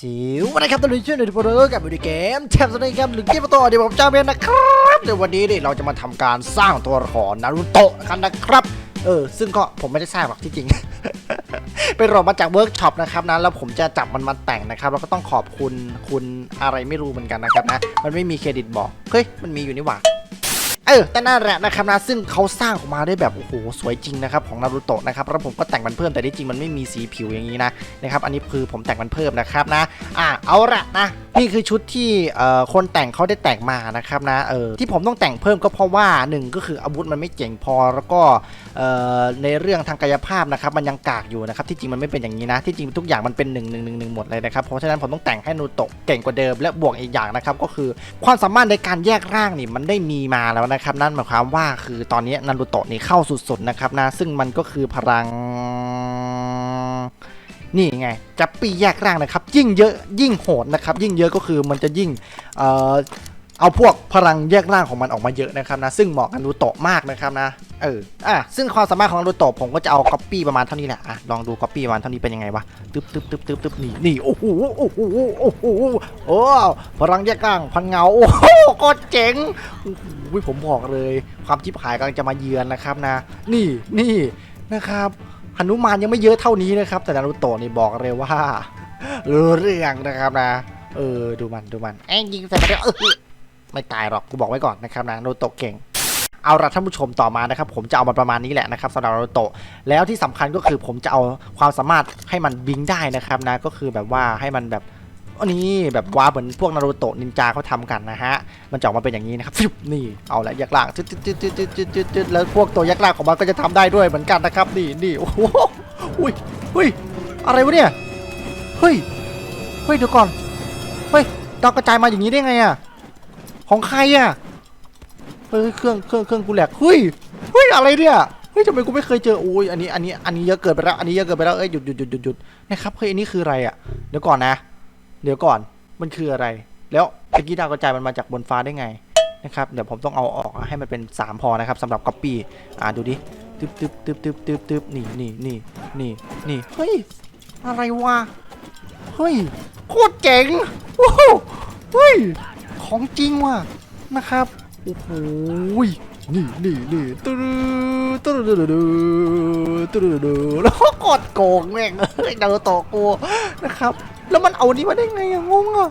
สิวันนี้ครับตอนนี้ชื่อหนึ่งโปรเตอร์กับวิดีเกมแชมป์สนครับหรือเกมตัวเดี๋ยวผมจะเป็นนะครับเดี๋ยววันนี้เนี่ยเราจะมาทำการสร้างตัวละครนารูโตะกันนะครับเออซึ่งก็ผมไม่ได้สร้างหรอกที่จริงไปรอมาจากเวิร์กช็อปนะครับนะแล้วผมจะจับมันมาแต่งนะครับ แล้วก็ต้องขอบคุณคุณอะไรไม่รู้เหมือนกันนะครับนะ มันไม่มีเครดิตบอก เฮ้ย มันมีอยู่นี่หว่า เออแต่นั่นแหละนะครับนะซึ่งเขาสร้างออกมาได้แบบโอ้โหสวยจริงนะครับของนารูโตะนะครับแล้วผมก็แต่งมันเพิ่มแต่ที่จริงมันไม่มีสีผิวอย่างนี้นะนะครับอันนี้คือผมแต่งมันเพิ่มนะครับนะอะเอาละนะนี่คือชุดที่เอ่อคนแต่งเขาได้แต่งมานะครับนะเออที่ผมต้องแต่งเพิ่มก็เพราะว่าหนึ่งก็คืออาวุธมันไม่เจ๋งพอแล้วก็เอ่อในเรื่องทางกายภาพนะครับมันยังกากอยู่นะครับที่จริงมันไม่เป็นอย่างนี้นะที่จริงทุกอย่างมันเป็น1 1 1 1หมดเลยนะครับเพราะฉะนั้นผมต้องแต่งให้นารูโตะเก่งกว่าเดิมและบวกอีกอย่างนะครับก็คือความสามารถในการแยกร่างนี่มันได้มีมาแล้วนะนะครับนั่นหมายความว่าคือตอนนี้นารูโตะนี่เข้าสุดๆนะครับนะซึ่งมันก็คือพลัง นี่ไงจับปีแยกร่างนะครับ ยิ่งเยอะยิ่งโหดนะครับ ยิ่งเยอะก็คือมันจะยิ่งเอ่อ เอาพวกพลังแยกร่างของมันออกมาเยอะนะครับนะ ซึ่งเหมาะกับรูโตะมากนะครับนะ เออ อะ ซึ่งความสามารถของรูโตะผมก็จะเอาก๊อปปี้ประมาณเท่านี้แหละ อะ ลองดูก๊อปปี้ประมาณเท่านี้เป็นยังไงวะ ตึ๊บตึ๊บตึ๊บตึ๊บตึ๊บนี่นี่ โอ้โห โอ้โห โอ้โห โอ้พลังแยกร่างพันเงา โอ้โหก็เจ๋งโอ้โหผมบอกเลย ความชิบหายกำลังจะมาเยือนนะครับนะ นี่นี่นะครับหนุมานยังไม่เยอะเท่านี้นะครับ แต่นารูโตะนี่บอกเลยว่ารู้เรื่องนะครับนะ เออ ดูมัน ดูมัน แองยิงใส่ไปแล้วเออ ไม่ตายหรอกกูบอกไว้ก่อนนะครับนะโนโตะเก่งเอาละท่านผู้ชมต่อมานะครับ ผมจะเอามาประมาณนี้แหละนะครับสำหรับนารูโตะแล้วที่สำคัญก็คือผมจะเอาความสามารถให้มันบิงได้นะครับนะก็คือแบบว่าให้มันแบบอันนี้แบบว้าเหมือนพวกนารูโตะนินจาเขาทำกันนะฮะมันจะออกมาเป็นอย่างนี้นะครับนี่เอาละยักษ์ล่างจุดจุดจุดจุดจุดจุดแล้วพวกตัวยักษ์ล่างของมันก็จะทำได้ด้วยเหมือนกันนะครับนี่นี่โอ้โหอุ้ยอุ้ยอะไรวะเนี่ยเฮ้ยเฮ้ยเดี๋ยวก่อนเฮ้ยดาวกระจายมาอย่างนี้ได้ไงอะ ของใครอะเฮ้ยเครื่องเครื่องเครื่องกูแหลกเฮ้ยเฮ้ยอะไรเนี่ยเฮ้ยทำไมกูไม่เคยเจอโอ้ยอันนี้อันนี้อันนี้เยอะเกินไปแล้วอันนี้เยอะเกินไปแล้วเอ้ยหยุดหยุดหยุดหยุดหยุดนะครับเฮ้ยอันนี้คืออะไรอะเดี๋ยวก่อนนะ เดี๋ยวก่อนมันคืออะไร แล้วตะกี้ดาวกระจายมันมาจากบนฟ้าได้ไงนะครับเดี๋ยวผมต้องเอาออกให้มันเป็น 3 พอนะครับสำหรับก๊อปปี้อ่าดูดิตึ๊บตึ๊บตึ๊บตึ๊บตึ๊บตึ๊บนี่นี่นี่นี่นี่เฮ้ยอะไรวะเฮ้ยโคตรเจ๋งโอ้โหเฮ้ย ของจริงว่ะนะครับโอ้โหนี่นี่นี่ตึ๊ดตึ๊ดตึ๊ดตึ๊ดตึ๊ดแล้วก็กดโกงแม่งเดาวโตะกูนะครับ แล้วมันเอานี้มาได้ไงอะงงอะ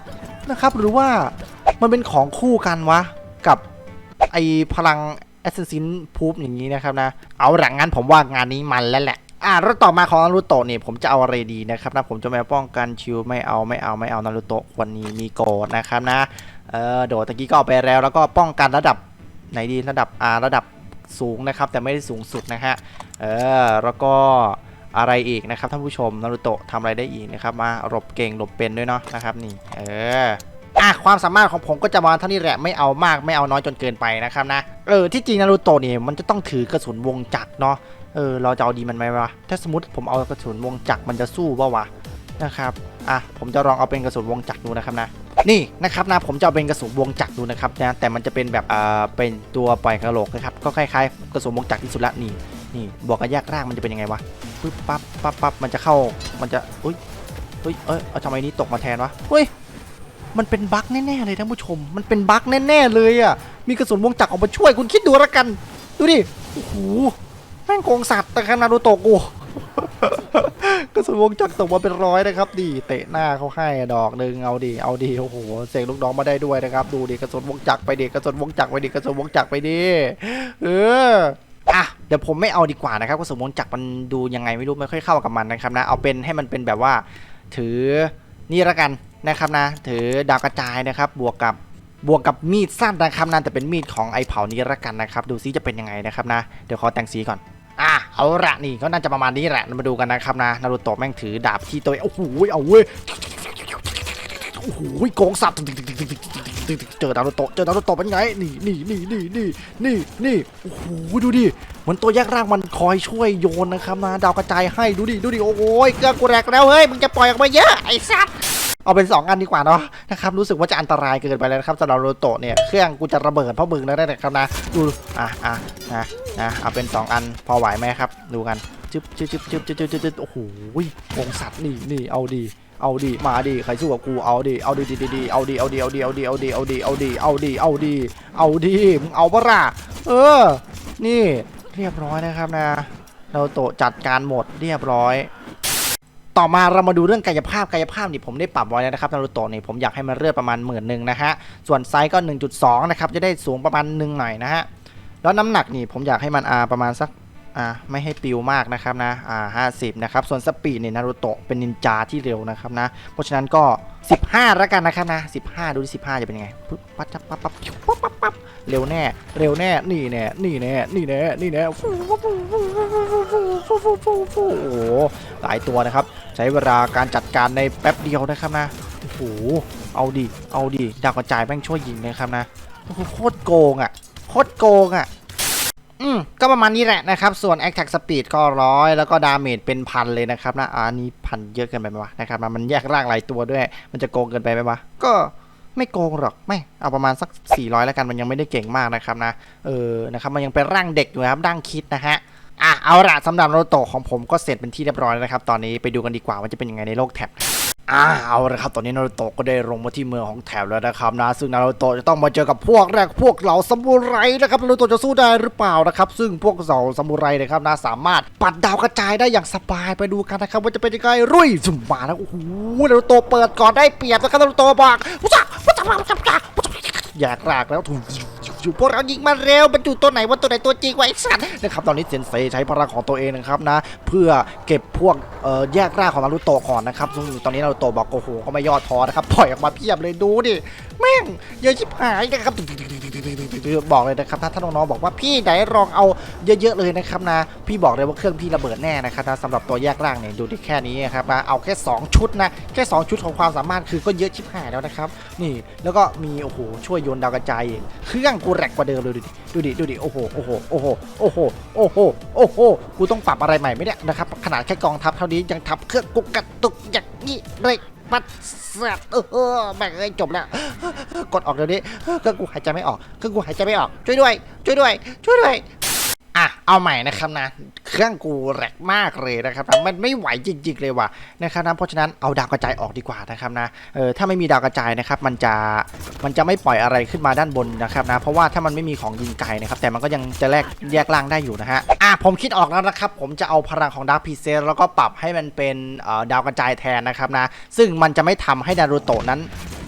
นะครับ หรือว่ามันเป็นของคู่กันวะ กับไอพลังแอสซินพูฟอย่างนี้นะครับนะ เอาหลังงั้นผมว่างานนี้มันแล้วแหละอะแล้วต่อมาของนารูโตะเนี่ยผมจะเอาอะไรดีนะครับนะผมจะไม่ป้องกันชิวไม่เอาไม่เอาไม่เอานารูโตะวันนี้มีโกดนะครับนะ เออโดดตะกี้ก็เอาไปแล้ว แล้วก็ป้องกันระดับไหนดีระดับอ่าระดับสูงนะครับ แต่ไม่ได้สูงสุดนะฮะเออแล้วก็อะไรอีกนะครับท่านผู้ชมนารูโตะทำอะไรได้อีกนะครับมาหลบเก่งหลบเป็นด้วยเนาะนะครับนี่เอออะความสามารถของผมก็จะมาเท่านี้แหละไม่เอามากไม่เอาน้อยจนเกินไปนะครับนะเออที่จริงนารูโตะเนี่ยมันจะต้องถือกระสุนวงจักรเนาะเออเราจะเอาดีมันไหมวะถ้าสมมติผมเอากระสุนวงจักรมันจะสู้ป่าวะนะครับ อะผมจะลองเอาเป็นกระสุนวงจักรดูนะครับนะนี่นะครับนะผมจะเอาเป็นกระสุนวงจักรดูนะครับนะแต่มันจะเป็นแบบอ่าเป็นตัวปล่อยกระโหลกนะครับก็คล้ายๆกระสุนวงจักรที่สุดละนี่นี่บวกกับแยกร่างมันจะเป็นยังไงวะปึ๊บปั๊บปั๊บปั๊บมันจะเข้ามันจะอุ้ยเฮ้ยเอ้ยเอาทำไมนี้ตกมาแทนวะเฮ้ยมันเป็นบั๊กแน่ๆเลยท่านผู้ชม มันเป็นบั๊กแน่ๆเลยอะมีกระสุนวงจักรออกมาช่วยคุณคิดดูละกัน ดูดิโอ้โหแม่งโกงสัตว์แต่ขนาดดูโตะกู กระสุนวงจักรตกมาเป็นร้อยนะครับดีเตะหน้าเขาให้ดอกหนึ่งเอาดีเอาดีโอ้โหเสกลูกน้องมาได้ด้วยนะครับ ดูดิกระสุนวงจักรไปดิกระสุนวงจักรไปดิกระสุนวงจักรไปดิเอออะเดี๋ยวผมไม่เอาดีกว่านะครับกระสุนวงจักรมันดูยังไงไม่รู้ไม่ค่อยเข้ากับมันนะครับนะเอาเป็นให้มันเป็นแบบว่า ถือนี่ละกันนะครับนะ ถือดาวกระจายนะครับ บวกกับบวกกับมีดสั้นนะครับนะแต่เป็นมีดของไอเผานี้ละกันนะครับ ดูซิจะเป็นยังไงนะครับนะ เดี๋ยวขอแต่งสีก่อน อะเอาละนี่ก็น่าจะประมาณนี้แหละมาดูกันนะครับนะนารูโตะแม่งถือดาบที่ตัวเองโอ้โหเอาเว้ยโอ้โหโกงสัตว์เจอนารูโตะเจอนารูโตะเป็นไงนี่นี่นี่นี่นี่นี่นี่โอ้โหดูดิเหมือนตัวแยกร่างมันคอยช่วยโยนนะครับนะดาวกระจายให้ดูดิดูดิโอ้โหเกลือกูแรกแล้วเฮ้ยมึงจะปล่อยออกมาเยอะไอ้สัตว์ เอาเป็น 2 อันดีกว่าเนาะนะครับรู้สึกว่าจะอันตรายเกินไปแล้วนะครับสำหรับโรโตะเนี่ยเครื่องกูจะระเบิดเพราะมึงแล้วนะครับนะดูอะอะนะนะเอาเป็น 2 อันพอไหวไหมครับ ดูกันจึ๊บจึ๊บจึ๊บจึ๊บจึ๊บจึ๊บจึ๊บโอ้โหวงสัตว์นี่นี่เอาดีเอาดิมาดิใครสู้กับกูเอาดิเอาดิดิดิดิเอาดิเอาดิเอาดิเอาดิเอาดิเอาดิเอาดิเอาดิเอาดิเอาดิมึงเอาปะล่ะเออ นี่เรียบร้อยนะครับนะเราโตจัดการหมดเรียบร้อย ต่อมาเรามาดูเรื่องกายภาพกายภาพนี่ผมได้ปรับไว้แล้วนะครับนารูโตะนี่ผมอยากให้มันเลื่อดประมาณหมื่นหนึ่งนะฮะส่วนไซส์ก็ 1.2 นะครับจะได้สูงประมาณหนึ่งหน่อยนะฮะแล้วน้ำหนักนี่ผมอยากให้มันอาประมาณสักอ่าไม่ให้ปิวมากนะครับนะอ่าห้าสิบนะครับส่วนสปีดเนี่ยนารูโตะเป็นนินจาที่เร็วนะครับนะเพราะฉะนั้นก็ 15แล้วกันนะครับนะ15 ดูที่15 จะเป็นยังไงปุ๊บปั๊บปั๊บปั๊บปั๊บปั๊บปั๊บปั๊บเร็วแน่ เร็วแน่นี่แน่นี่แน่นี่แน่นี่แน่ ฟูฟูฟูฟูโอ้หลายตัวนะครับ ใช้เวลาการจัดการในแป๊บเดียวนะครับนะโอ้โหเอาดีเอาดีดาวกระจายแม่งช่วยยิงนะครับนะโคตรโกงอะโคตรโกงอะอืมก็ประมาณนี้แหละนะครับ ส่วน a อ t a c k Speed ก็ร้อยแล้วก็ดาเมจเป็นพันเลยนะครับนะอันนี้พันเยอะเกินไปไหมวะนะครับมันแยกร่างหลายตัวด้วย มันจะโกงเกินไปไหมวะก็ไม่โกงหรอกไม่เอาประมาณสัก 400 แล้วกันมันยังไม่ได้เก่งมากนะครับนะเออนะครับมันยังเป็นร่างเด็กอยู่ครับร่างคิดนะฮะ อะเอาละสำหรับโนโตะของผมก็เสร็จเป็นที่เรียบร้อยแล้วนะครับ ตอนนี้ไปดูกันดีกว่าว่าจะเป็นยังไงในโลกแท็บอ่าเอาละครับ ตอนนี้นารูโตะก็ได้ลงมาที่เมืองของแถบแล้วนะครับนะ ซึ่งนารูโตะจะต้องมาเจอกับพวกแรกพวกเหล่าซามูไรนะครับนารูโตะจะสู้ได้หรือเปล่านะครับ ซึ่งพวกเหล่าซามูไรนะครับนะสามารถปัดดาวกระจายได้อย่างสบายไปดูกันนะครับว่าจะเป็นยังไงรุ่ยสุมมาแล้วโอ้โหนารูโตะเปิดก่อนได้เปรียบนะครับนารูโตะบอกวุ้ยวุ้ยวุ้ยวุ้ยวุ้ยอยากรากแล้วถูก ยู่พวกเรายิงมาเร็วมันอยู่ตัวไหนว่าตัวไหนตัวจริงวะไอ้สัตว์นะครับตอนนี้เซนเซใช้พลังของตัวเองนะครับนะ เพื่อเก็บพวกแยกร่างของนารูโตะก่อนนะครับซึ่งตอนนี้นารูโตะบอกโอ้โหก็ไม่ย่อท้อนะครับปล่อยออกมาเพียบเลยดูดิแม่งเยอะชิบหายนะครับ บอกเลยนะครับถ้าท่านน้องๆบอกว่าพี่ไหนลองเอาเยอะๆเลยนะครับนะ พี่บอกเลยว่าเครื่องพี่ระเบิดแน่นะครับนะสำหรับตัวแยกร่างเนี่ยดูที่แค่นี้นะครับนะเอาแค่ 2 ชุดนะแค่ 2 ชุดของความสามารถคือก็เยอะชิบหายแล้วนะครับ นี่แล้วก็มีโอ้โหช่วยโยนดาวกระจายอีกเครื่องกูแรงกว่าเดิมเลยดูดิดูดิดูดิโอ้โหโอ้โหโอ้โหโอ้โหโอ้โหโอ้โหกูต้องปรับอะไรใหม่ไหมเนี่ยนะครับขนาดแค่กองทัพเท่านี้ยังทับเครื่องกูกระตุกอย่างนี้เลย ปัดสัตว์เออแม่งเลยจบแล้วกดออกเดี๋ยวนี้เครื่องกูหายใจไม่ออกเครื่องกูหายใจไม่ออกช่วยด้วย ช่วยด้วย ช่วยด้วย อะเอาใหม่นะครับนะเครื่องกูแรงมากเลยนะครับนะมันไม่ไหวจริง ๆ เลยว่ะนะครับนะเพราะฉะนั้นเอาดาวกระจายออกดีกว่านะครับนะเออถ้าไม่มีดาวกระจายนะครับ มันจะมันจะไม่ปล่อยอะไรขึ้นมาด้านบนนะครับนะเพราะว่าถ้ามันไม่มีของยิงไกลนะครับ แต่มันก็ยังจะแลกแยกล่างได้อยู่นะฮะอะผมคิดออกแล้วนะครับ ผมจะเอาพลังของดาร์พีเซแล้วก็ปรับให้มันเป็นเอ่อดาวกระจายแทนนะครับนะซึ่งมันจะไม่ทำให้นารูโตะนั้น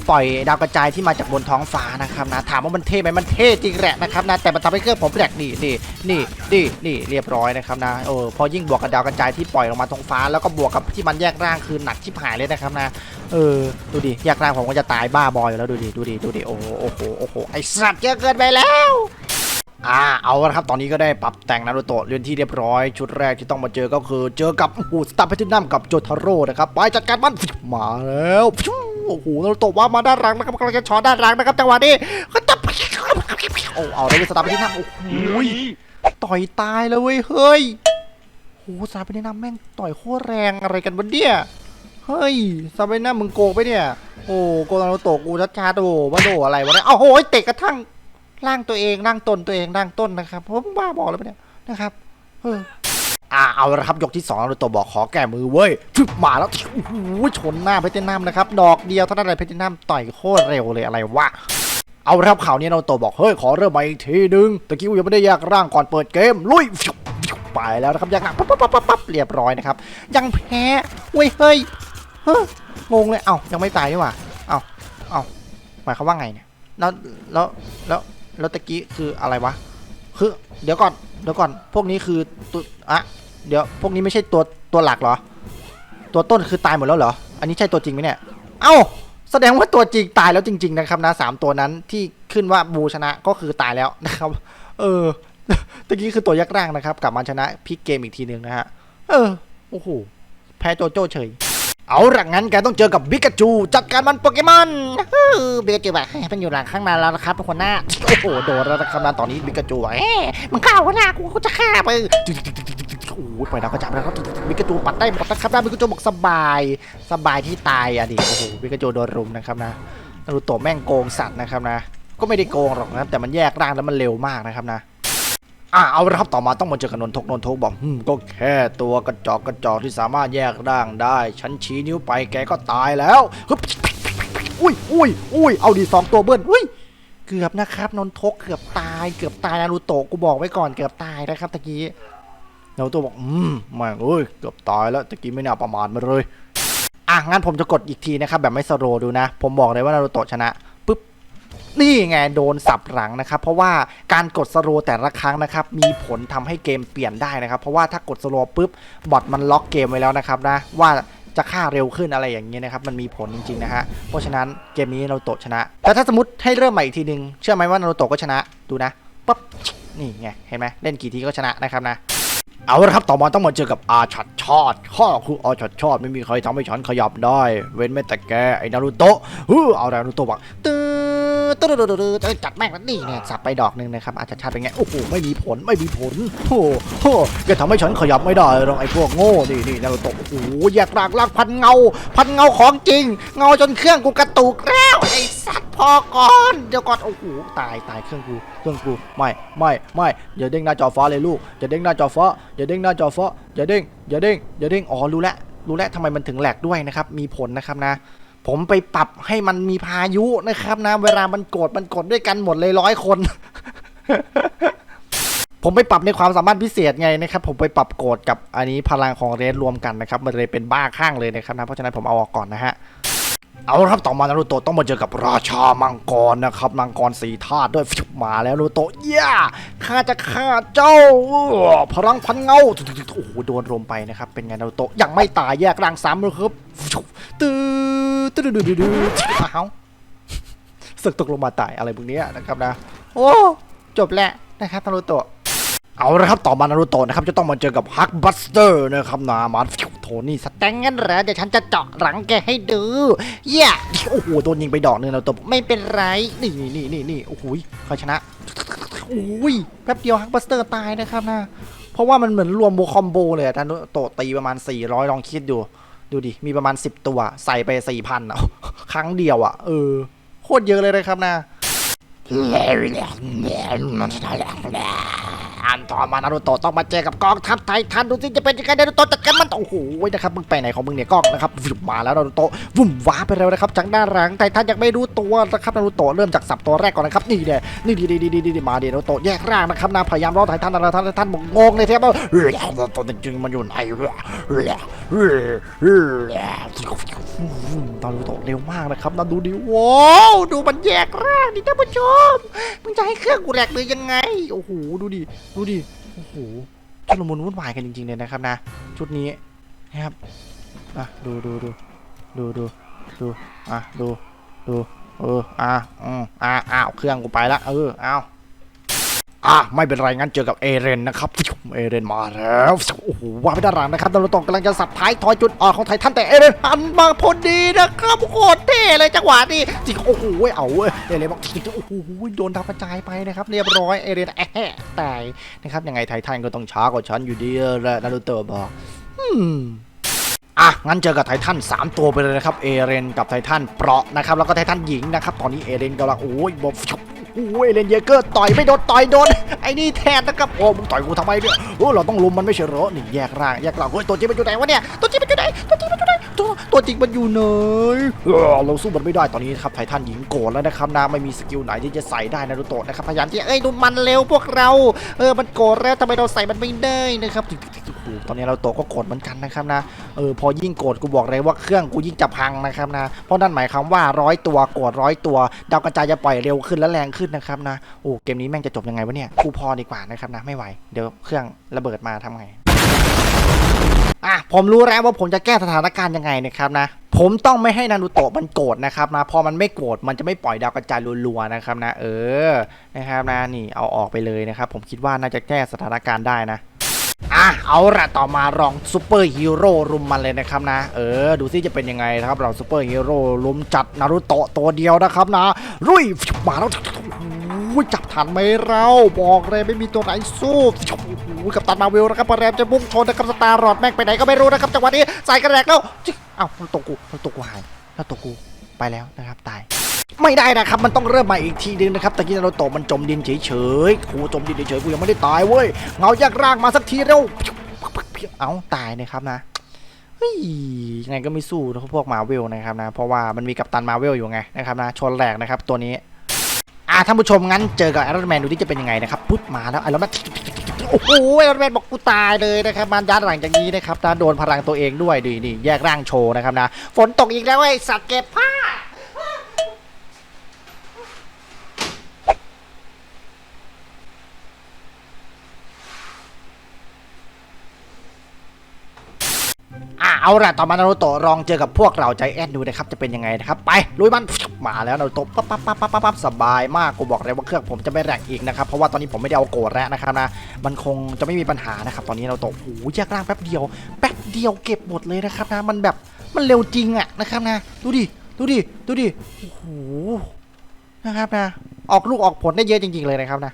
ปล่อยดาวกระจายที่มาจากบนท้องฟ้านะครับนะถามว่ามันเท่ไหมมันเท่จริงแหละนะครับนะแต่มันทำให้เครื่องผมแหลกนี่นี่นี่นี่นี่เรียบร้อยนะครับนะเออพอยิ่งบวกกับดาวกระจายที่ปล่อยลงมาท้องฟ้า แล้วก็บวกกับที่มันแยกร่างคือหนักชิบหายเลยนะครับนะเออดูดิแยกร่างผมก็จะตายบ้าบอยอยู่แล้วดูดิดูดิดูดิโอ้โหโอ้โหโอ้โหไอสัตว์เยอะเกินไปแล้วอ่าเอาละครับ ตอนนี้ก็ได้ปรับแต่งนารูโตะเรียนที่เรียบร้อย ชุดแรกที่ต้องมาเจอก็คือ เจอกับโอ้สตาร์เพทินัมกับโจทาโร่นะครับ ไปจัดการมันมาแล้ว โอ้โหนารูโตะว่ามาด้านหลังนะครับกำลังจะช็อตด้านหลังนะครับจังหวะนี้ก็ตับโอ้เอาได้สตาร์เพทินัมโอ้โหต่อยตายเลยเว้ยเฮ้ยโอ้โหสตาร์เพทินัมแม่งต่อยโคตรแรงอะไรกันวะเนี่ยเฮ้ยสตาร์เพทินัมมึงโกงไปเนี่ย โอ้โกงนารูโตะกูชัดๆโอ้มาโดอะไรวะเนี่ยอ้าวโหยเตะกระทั่งร่างตัวเองร่างตนตัวเองร่างต้นนะครับผมบ้าบอกเลยปะเนี่ยนะครับ เออ อ่าเอาละครับยกที่สองเราตัวบอกขอแก้มือเว้ยฟึบมาแล้วโอ้โหชนหน้าเพชรนัมนะครับ ดอกเดียวเท่านั้นเลยเพชรนัมต่อยโคตรเร็วเลยอะไรวะเอาละครับข่าวนี้เราตัวบอกเฮ้ยขอเริ่มมาอีกทีนึงตะกี้ยังไม่ได้แยกร่างก่อนเปิดเกมลุยไปแล้วนะครับแยกร่างปั๊บปั๊บปั๊บปั๊บปั๊บเรียบร้อยนะครับ ยังแพ้เว้ยเฮ้ยเฮ้งงเลยเอ้ายังไม่ตายนี่หว่าเอ้าเอ้าหมายความว่าไงเนี่ยแล้วแล้วแล้วแล้วตะกี้คืออะไรวะ คือเดี๋ยวก่อนเดี๋ยวก่อน พวกนี้คือตัวอะเดี๋ยวพวกนี้ไม่ใช่ตัวตัวหลักเหรอ ตัวต้นคือตายหมดแล้วเหรอ อันนี้ใช่ตัวจริงไหมเนี่ย เอ้า แสดงว่าตัวจริงตายแล้วจริง ๆ นะครับนะสามตัวนั้นที่ขึ้นว่าบูชนะก็คือตายแล้วนะครับ เออตะกี้คือตัวยักษ์ร่างนะครับ กลับมาชนะพลิกเกมอีกทีหนึ่งนะฮะ เออ โอ้โห แพ้โจโจ้เฉย เอาละงั้นแกต้องเจอกับบิกาจูจัดการมันโปเกมอนบิกาจูแบบให้มันอยู่หลังข้างหน้าแล้วนะครับคนหน้าโอ้โหโดนแล้วนะครับนตอนนี้บิกาจูเอ๊ะมึงเข้าหัวหน้ากูกูจะฆ่ามึงโอ้โหปล่อยดาวกระจับแล้วครับบิกาจูปัดได้หมดนะครับนะบิกาจูบอกสบายสบายที่ตายอะดิโอ้โหบิกาจูโดนรุมนะครับนะนารูโตะแม่งโกงสัตว์นะครับนะ ก็ไม่ได้โกงหรอกนะครับแต่มันแยกร่างแล้วมันเร็วมากนะครับนะ อะเอาละครับต่อมาต้องมาเจอกับนนทกนนทกบอกอืมก็แค่ตัวกระจอกกระจอกที่สามารถแยกร่างได้ ฉันชี้นิ้วไปแกก็ตายแล้วฮึบอุ้ยอุ้ยอุ้ยเอาดีสองตัวเบิ้ลอุ้ยเกือบนะครับนนทกเกือบตายเกือบตายนารูโตะกูบอกไว้ก่อนเกือบตายนะครับตะกี้นารูโตะบอกอืมแม่งเอ้ยเกือบตายแล้วตะกี้ไม่น่าประมาทมาเลยอะงั้นผมจะกดอีกทีนะครับแบบไม่สโลดูนะ ผมบอกเลยว่านารูโตะชนะ นี่ไงโดนสับหลังนะครับ เพราะว่าการกดสโลแต่ละครั้งนะครับ มีผลทำให้เกมเปลี่ยนได้นะครับ เพราะว่าถ้ากดสโลปุ๊บบอทมันล็อกเกมไว้แล้วนะครับนะว่าจะฆ่าเร็วขึ้นอะไรอย่างเงี้ยนะครับ มันมีผลจริง ๆ นะฮะ เพราะฉะนั้นเกมนี้นารูโตะชนะ แต่ถ้าสมมติให้เริ่มใหม่อีกทีหนึง เชื่อไหมว่านารูโตะก็ชนะดูนะปั๊บนี่ไง เห็นไหมเล่นกี่ทีก็ชนะนะครับนะ เอาละครับ ต่อมาต้องมาเจอกับอาชัดชอดข้อคืออาชัดชอดไม่มีใครทำให้ฉันขยับได้ เว้นแม้แต่แกไอ้นารูโตะฮู้เอาแล้วนารูโตะบอกตื้อ ตื้อตื้อตื้อตื้อจัดแม่งแล้วนี่เนี่ยสับไปดอกหนึ่งนะครับอาชัดชาติเป็นไงโอ้โหไม่มีผลไม่มีผลโอ้โหแกทำให้ฉันขยับไม่ได้หรอกไอ้พวกโง่นี่นี่นารูโตะโอ้โหแยกรากลากพันเงา พันเงาของจริง เงาจนเครื่องกูกระตุกแล้วไอ้สัตว์พอก่อนเดี๋ยวก่อนโอ้โหตายตายเครื่องกูเครื่องกูไม่ไม่ไม่อย่าเด้งหน้าจอฟ้าเลยลูกอย่าเด้งหน้าจอฟ้าอย่าเด้งหน้าจอฟ้าอย่าเด้งอย่าเด้งอย่าเด้งอ๋อรู้แล้วรู้แล้วทำไมมันถึงแหลกด้วยนะครับมีผลนะครับนะ ผมไปปรับให้มันมีพายุนะครับ นะ เวลามันกดมันกดด้วยกันหมดเลยร้อยคน ผมไปปรับในความสามารถพิเศษไงนะครับ ผมไปปรับโกรธกับอันนี้พลังของเรนรวมกันนะครับ มันเลยเป็นบ้าข้างเลยนะครับนะเพราะฉะนั้นผมเอาออกก่อนนะฮะ เอาละครับต่อมานารูโตะต้องมาเจอกับราชามังกรนะครับมังกรสีธาตุด้วยมาแล้วนารูโตะเย่าข้าจะฆ่าเจ้า พลังพันเงาโอ้โหโดนรวมไปนะครับเป็นไงนารูโตะยังไม่ตายแยกร่างซ้ำเลยครับตื้อตื้อดื้อดื้อดื้ออ้าสึกตกลงมาตายอะไรพวกนี้นะครับนะ โอ้จบแล้วนะครับนารูโตะเอาละครับต่อมานารูโตะนะครับจะต้องมาเจอกับฮักบัสเตอร์นะครับนามาฟิวโทนี่สแตงงั้นเหรอเดี๋ยวฉันจะเจาะหลังแกให้ดูเย่โอ้โหโดนยิงไปดอกหนึงนารูโตะไม่เป็นไรนี่นี่นี่นี่โอ้โหใครชนะโอ้ยแป๊บเดียวฮักบัสเตอร์ตายนะครับนะเพราะว่ามันเหมือนรวมโบคอมโบเลยอะนารูโตะตีประมาณ 400 ลองคิดดูดูดิมีประมาณ 10 ตัวใส่ไป 4,000อะครั้งเดียวอะเออโคตรเยอะเลยนะครับนะ อันต่อมานารูโตะต้องมาเจอกับกองทัพไททันดูสิจะเป็นยังไงนารูโตะจัดการมันโอ้โหนะครับมึงไปไหนของมึงเนี่ยกล้องนะครับวิบมาแล้วนารูโตะวุ่มว้าไปแล้วนะครับจากด้านหลังไททันยังไม่รู้ตัวนะครับนารูโตะเริ่มจากสับตัวแรกก่อนนะครับนี่เนี่ยนี่ดีดีดีดีมาเดี๋ยวนารูโตะแยกร่างนะครับนะพยายามรอไททันนารูโตะไททันบอกงงเลยเทียบว่าตัวจริงมันอยู่ไหนนารูโตะเร็วมากนะครับนาดูดิโว้ดูมันแยกร่างดิท่านผู้ชมมึงจะให้เครื่องกูแหลกเลยยังไงโอ้โหดูดิดูดิ โอ้โห ชุลมุนวุ่นวายกันจริงๆเลยนะครับนะ ชุดนี้นะครับ อะ ดูดูดูดูดูดูอะ ดูดูเออ อะอืมอะอ้าว เครื่องกูไปละ เออ อ้าว อะไม่เป็นไรงั้นเจอกับเอเรนนะครับเอเรนมาแล้วโอ้โหว่าไปด้านหลังนะครับนารุโตะกำลังจะสับท้ายทอยจุดอ่อนของไททันแต่เอเรนหันมาพอดีนะครับโคตรเท่เลยจังหวะนี้จริงโอ้โหเอาเว้ยเอเรนบอกจริงโอ้โหโดนดาวกระจายไปนะครับเรียบร้อยเอเรนแอะตายนะครับยังไงไททันก็ต้องช้ากว่าฉันอยู่ดีแหละนารุโตะบอกอืมอะ งั้นเจอกับไททัน3 ตัวไปเลยนะครับ เอเรนกับไททันเปราะนะครับ แล้วก็ไททันหญิงนะครับ ตอนนี้เอเรนกำลังโอ้ยบอกโอ้ยเลนเยเกอร์ต่อยไม่โดนต่อยโดนไอ้นี่แทนนะครับโอ้มึงต่อยกูทำไมเนี่ยโอ้เราต้องลุมมันไม่ใช่เหรอนี่แยกร่างแยกร่างเฮ้ยตัวจริงมันอยู่ไหนวะเนี่ยตัวจริงมันอยู่ไหนตัวจริงมันอยู่ไหน ตัวตัวจริงมันอยู่ไหนเออเราสู้มันไม่ได้ตอนนี้ครับไททันหญิงโกรธแล้วนะครับนะไม่มีสกิลไหนที่จะใส่ได้นะรุโตะนะครับพยายามที่เอ้ยดูมันเร็วพวกเราเออมันโกรธแล้วทำไมเราใส่มันไม่ได้นะครับตอนนี้เราโตก็โกรธเหมือนกันนะครับนะเออพอยิ่งโกรธกูบอกเลยว่าเครื่องกูยิ่งจะพังนะครับนะเพราะนั่นหมายความว่าร้อยตัวโกรธร้อยตัวดาวกระจายจะปล่อยเร็วขึ้นและแรงขึ้นนะครับนะโอ้เกมนี้แม่งจะจบยังไงวะเนี่ยกูพอดีกว่านะครับนะไม่ไหวเดี๋ยวเครื่องระเบิดมาทำไง อะผมรู้แล้วว่าผมจะแก้สถานการณ์ยังไงนะครับนะ ผมต้องไม่ให้นารูโตะมันโกรธนะครับนะพอมันไม่โกรธมันจะไม่ปล่อยดาวกระจายรัวๆนะครับนะ เออนะครับนะนี่เอาออกไปเลยนะครับ ผมคิดว่าน่าจะแก้สถานการณ์ได้นะอะเอาละต่อมาลองซูเปอร์ฮีโร่รุมมันเลยนะครับนะ เออ ดูซิจะเป็นยังไงนะครับเราซูเปอร์ฮีโร่รุมจัดนารุโตะตัวเดียวนะครับนะ รุ่ยมาแล้ว อ้ยจับทันไหมเราบอกเลยไม่มีตัวไหนสู้โอ้โหกับตันมาเวลนะครับพยายามจะบุ้งชนนะครับสตาร์รอดแม่งไปไหนก็ไม่รู้นะครับจังหวะนี้ใส่กระแดกแล้วจิ๊กเอ้ามันตกกูมันตกกูหายแล้วตกกูไปแล้วนะครับตายไม่ได้นะครับ มันต้องเริ่มใหม่อีกทีนึงนะครับตะกี้นารูโตะมันจมดินเฉยๆกูจมดินเฉยๆกูยังไม่ได้ตายเว้ยเงาแยกร่างมาสักทีเร็วเอ้าตายนะครับนะเฮ้ยยังไงก็ไม่สู้พวกมาเวลนะครับนะ เพราะว่ามันมีกัปตันมาเวลอยู่ไงนะครับนะชนแหลกนะครับตัวนี้ อ่าท่านผู้ชมงั้นเจอกับไอรอนแมนดูที่จะเป็นยังไงนะครับปุ๊บมาแล้วไอรอนแมนโอ้โหไอรอนแมนบอกกูตายเลยนะครับมันยัดหลังจากนี้นะครับนะโดนพลังตัวเองด้วยดีนี่แยกร่างโชว์นะครับนะฝนตกอีกแล้วไอ้สัตว์เก็บผ้า อะ เอาละต่อมานารูโตะลองเจอกับพวกเราใจแอนดูนะครับจะเป็นยังไงนะครับไปลุยมันมาแล้วนารูโตะปั๊บปั๊บปั๊บปั๊บปั๊บสบายมากกูบอกเลยว่าเครื่องผมจะไม่แรงอีกนะครับเพราะว่าตอนนี้ผมไม่ได้เอาโกรธแล้วนะครับนะมันคงจะไม่มีปัญหานะครับตอนนี้นารูโตะโอ้โหแยกร่างแป๊บเดียวแป๊บเดียวเก็บหมดเลยนะครับนะมันแบบมันเร็วจริงอะนะครับนะดูดิดูดิดูดิโอ้โหนะครับนะออกลูกออกผลได้เยอะจริง ๆเลยนะครับนะ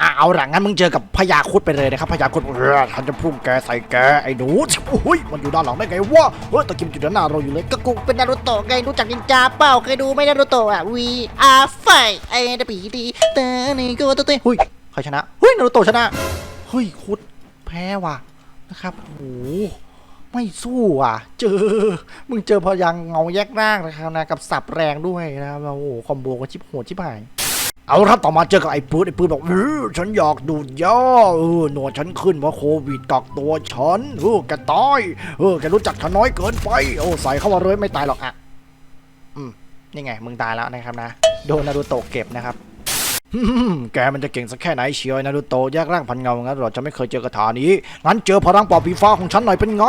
อะเอาหลังงั้นมึงเจอกับพญาคุดไปเลยนะครับพญาคุดเออฉันจะพุ่งแกใส่แกไอ้หนูโอ้ยมันอยู่ด้านหลังได้ไงวะเฮ้ยตะกิมอยู่ด้านหน้าเราอยู่เลยก็กูเป็นนารูโตะไงรู้จักนินจาเปล่าเคยดูไหมนารูโตะอะ We are fight ไอ้เดปีดีแต่นี่ก็ตัวเต้เฮ้ยใครชนะเฮ้ยนารูโตะชนะเฮ้ยคุดแพ้ว่ะนะครับโอ้โหไม่สู้อะ เจอ มึงเจอพยังเงาแยกร่างนะครับนะกับสับแรงด้วยนะครับโอ้โหคอมโบก็ชิบโหดชิบหาย เอาครับต่อมาเจอกับไอ้ปืนไอ้ปืนบอกเออฉันอยากดูดยาเออหนวดฉันขึ้นเพราะโควิดกักตัวฉันเออแกตายเออแกรู้จักฉันน้อยเกินไปโอ้ใส่เข้ามาเลยไม่ตายหรอกอะอืมนี่ไงมึงตายแล้วนะครับนะ โดนนารูโตะเก็บนะครับ แกมันจะเก่งสักแค่ไหนเชียวไอ้นารูโตะแยกร่างพันเงางั้นเราจะไม่เคยเจอกระถานี้งั้นเจอพลังปอบผีฟ้าของฉันหน่อยเป็นไง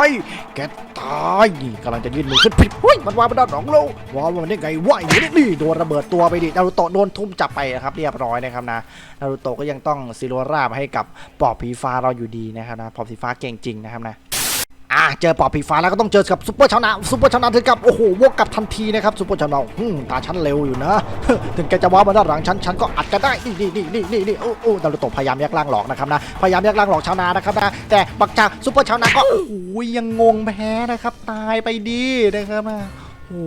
แกตายกำลังจะยื่นมือขึ้นพิเฮ้ยมันวางไปด้านหลังเราว้าวมันได้ไงวะไอ้นี่นี่โดนระเบิดตัวไปดินารูโตะโดนทุ่มจับไปนะครับเรียบร้อยนะครับนะนารูโตะก็ยังต้องซิโรราบให้กับปอบผีฟ้าเราอยู่ดีนะครับนะปอบผีฟ้าเก่งจริงนะครับนะ อะเจอปอบผีฟ้าแล้วก็ต้องเจอกับซุปเปอร์ชาวนาซุปเปอร์ชาวนาถึงกับโอ้โหวกกลับทันทีนะครับซุปเปอร์ชาวนาหึ่มตาฉันเร็วอยู่นะ ถึงแกจะว้าวมาด้านหลังฉันฉันก็อัดกันได้นี่นี่นี่นี่นี่นี่โอ้โอ้ดารุโตพยายามแยกล่างหลอกนะครับนะพยายามแยกล่างหลอกชาวนานะครับนะแต่บักจากซุปเปอร์ชาวนาก็โอ้โหยังงงแพ้นะครับ ตายไปดีนะครับนะโอ้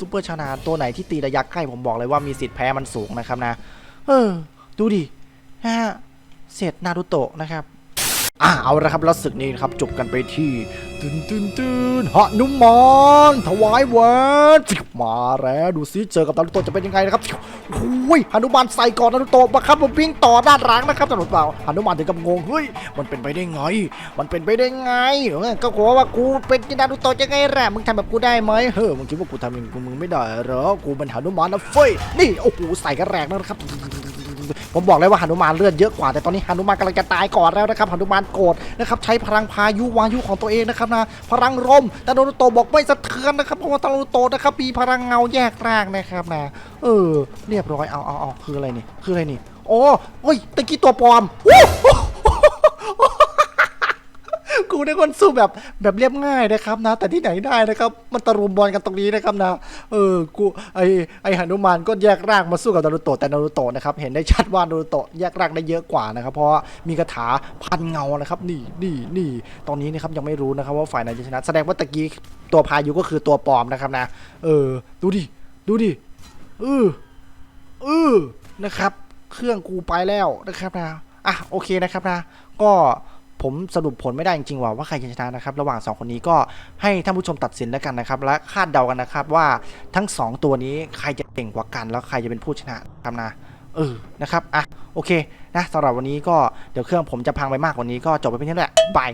ซุปเปอร์ชาวนาตัวไหนที่ตีระยะใกล้ผมบอกเลยว่ามีสิทธิ์แพ้มันสูงนะครับนะ เออ ดูดิฮะเสร็จนารุโตะนะครับ อ่าเอาละครับแล้วศึกนี้นครับจบกันไปที่ตึนตึนตึนหนุมานถวายแหวนมาแล้วดูซิเจอกับนารุโตจะเป็นยังไงนะครับโอ้ยหนุมานใส่ก่อนนารุโตมาครับมาวิ่งต่อด้านหลังนะครับนารุโตะหนุมานถึงกับงงเฮ้ยมันเป็นไปได้ไง มันเป็นไปได้ไงก็กลัวว่ากูเป็นนารุโตจะไงแหละมึงทำแบบกูได้ไหมเฮ้ยมึงคิดว่ากูทำอย่างกูมึงไม่ได้หรอกูเป็นหนุมานนะเฟ้ยนี่โอ้โหใส่กันแรงนะครับ ผมบอกเลยว่าหนุมานเลือดเยอะกว่าแต่ตอนนี้หนุมานกำลังจะตายก่อนแล้วนะครับหนุมานโกรธนะครับใช้พลังพายุวายุของตัวเองนะครับนะพลังลมแต่โดนโตบอกไม่สะเทือนนะครับเพราะว่าตาโดนโตนะครับมีพลังเงาแยกร่างนะครับนะเออ เรียบร้อยเอาเอาเอาคืออะไรนี่คืออะไรนี่โอ้ยตะกี้ตัวปลอม กูได้คนสู้แบบแบบเรียบง่ายนะครับนะ แต่ที่ไหนได้นะครับ มันตะรุมบอลกันตรงนี้นะครับนะ เออ กูไอไอหนุมานก็แยกร่างมาสู้กับนารูโตะแต่นารูโตะนะครับ เห็นได้ชัดว่านารูโตะแยกร่างได้เยอะกว่านะครับ เพราะมีคาถาพันเงานะครับ นี่นี่นี่ตอนนี้นะครับยังไม่รู้นะครับว่าฝ่ายไหนจะชนะ แสดงว่าตะกี้ตัวพายุก็คือตัวปลอมนะครับนะ เออ ดูดิ ดูดิเออเออนะครับ เครื่องกูไปแล้วนะครับนะ อะ โอเคนะครับนะ ก็ ผมสรุปผลไม่ได้จริงๆว่าว่าใครจะชนะนะครับ ระหว่าง 2 คนนี้ก็ให้ท่านผู้ชมตัดสินแล้วกันนะครับ และคาดเดากันนะครับว่าทั้ง 2 ตัวนี้ใครจะเก่งกว่ากัน แล้วใครจะเป็นผู้ชนะครับนะเออนะครับอะโอเคนะสำหรับวันนี้ก็เดี๋ยวเครื่องผมจะพังไปมากกว่านี้ก็จบไปเพียงเท่านี้แหละบาย